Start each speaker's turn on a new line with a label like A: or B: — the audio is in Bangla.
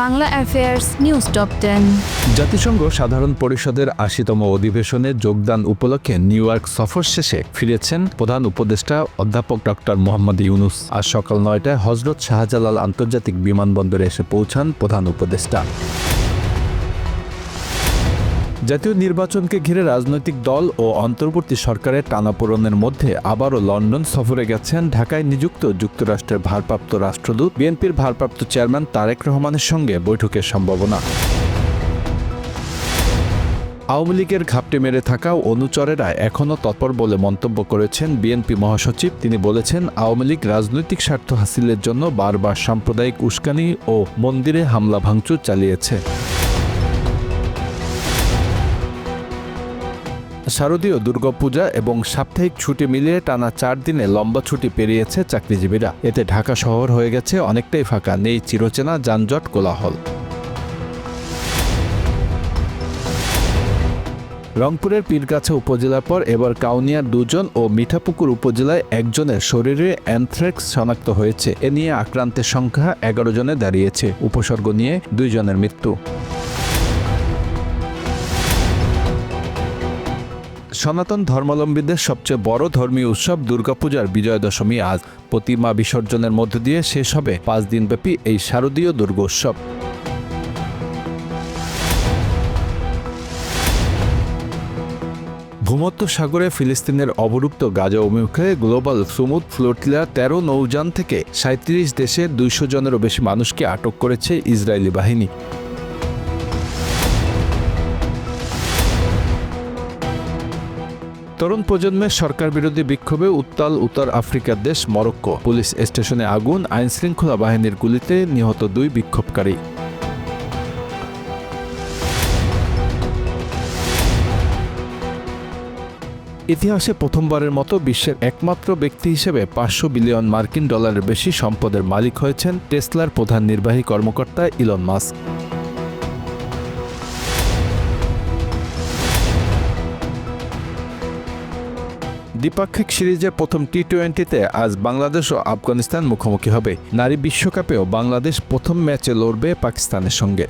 A: Bangla affairs news top ten
B: জাতিসংঘ সাধারণ পরিষদের আশিতম অধিবেশনে যোগদান উপলক্ষে নিউ ইয়র্ক সফর শেষে ফিরেছেন প্রধান উপদেষ্টা অধ্যাপক ডক্টর মোহাম্মদ ইউনুস। আজ সকাল নয়টায় হজরত শাহজালাল আন্তর্জাতিক বিমানবন্দরে এসে পৌঁছান প্রধান উপদেষ্টা। জাতীয় নির্বাচনকে ঘিরে রাজনৈতিক দল ও অন্তর্বর্তী সরকারের টানাপোড়নের মধ্যে আবারও লন্ডন সফরে গেছেন ঢাকায় নিযুক্ত যুক্তরাষ্ট্রের ভারপ্রাপ্ত রাষ্ট্রদূত, বিএনপির ভারপ্রাপ্ত চেয়ারম্যান তারেক রহমানের সঙ্গে বৈঠকের সম্ভাবনা। আওয়ামী লীগের ঘাপটে মেরে থাকা অনুচরেরা এখনও তৎপর বলে মন্তব্য করেছেন বিএনপি মহাসচিব। তিনি বলেছেন, আওয়ামী লীগ রাজনৈতিক স্বার্থ হাসিলের জন্য বারবার সাম্প্রদায়িক উস্কানি ও মন্দিরে হামলা ভাঙচুর চালিয়েছে। শারদীয় দুর্গাপূজা এবং সাপ্তাহিক ছুটি মিলিয়ে টানা চার দিনে লম্বা ছুটি পেরিয়েছে চাকরিজীবীরা। এতে ঢাকা শহর হয়ে গেছে অনেকটাই ফাঁকা। নেই চিরচেনা যানজট কোলাহল। রংপুরের পীরগাছা উপজেলার পর এবার কাউনিয়ার দুজন ও মিঠাপুকুর উপজেলায় একজনের শরীরে অ্যানথ্রাক্স শনাক্ত হয়েছে। এ নিয়ে আক্রান্তের সংখ্যা এগারো জনে দাঁড়িয়েছে। উপসর্গ নিয়ে দুইজনের মৃত্যু। সনাতন ধর্মাবলম্বীদের সবচেয়ে বড় ধর্মীয় উৎসব দুর্গাপূজার বিজয়া দশমী আজ প্রতিমা বিসর্জনের মধ্য দিয়ে শেষ হবে পাঁচ দিনব্যাপী এই শারদীয় দুর্গোৎসব ভূমধ্য সাগরে ফিলিস্তিনের অবরুপ্ত গাজা অভিমুখে গ্লোবাল সুমুদ ফ্লোটিলা তেরো নৌযান থেকে সাঁত্রিশ দেশের দুইশো জনেরও বেশি মানুষকে আটক করেছে ইসরায়েলি বাহিনী। তরুণ প্রজন্মের সরকার বিরোধী বিক্ষোভে উত্তাল উত্তর আফ্রিকার দেশ মরক্কো। পুলিশ স্টেশনে আগুন আইন শৃঙ্খলা বাহিনীর গুলিতে নিহত দুই বিক্ষোভকারী। ইতিহাসে প্রথমবারের মতো বিশ্বের একমাত্র ব্যক্তি হিসেবে পাঁচশো বিলিয়ন মার্কিন ডলারের বেশি সম্পদের মালিক হয়েছেন টেসলার প্রধান নির্বাহী কর্মকর্তা ইলন মাস্ক। দ্বিপাক্ষিক সিরিজের প্রথম টি টোয়েন্টিতে আজ বাংলাদেশ ও আফগানিস্তান মুখোমুখি হবে। নারী বিশ্বকাপেও বাংলাদেশ প্রথম ম্যাচে লড়বে পাকিস্তানের সঙ্গে।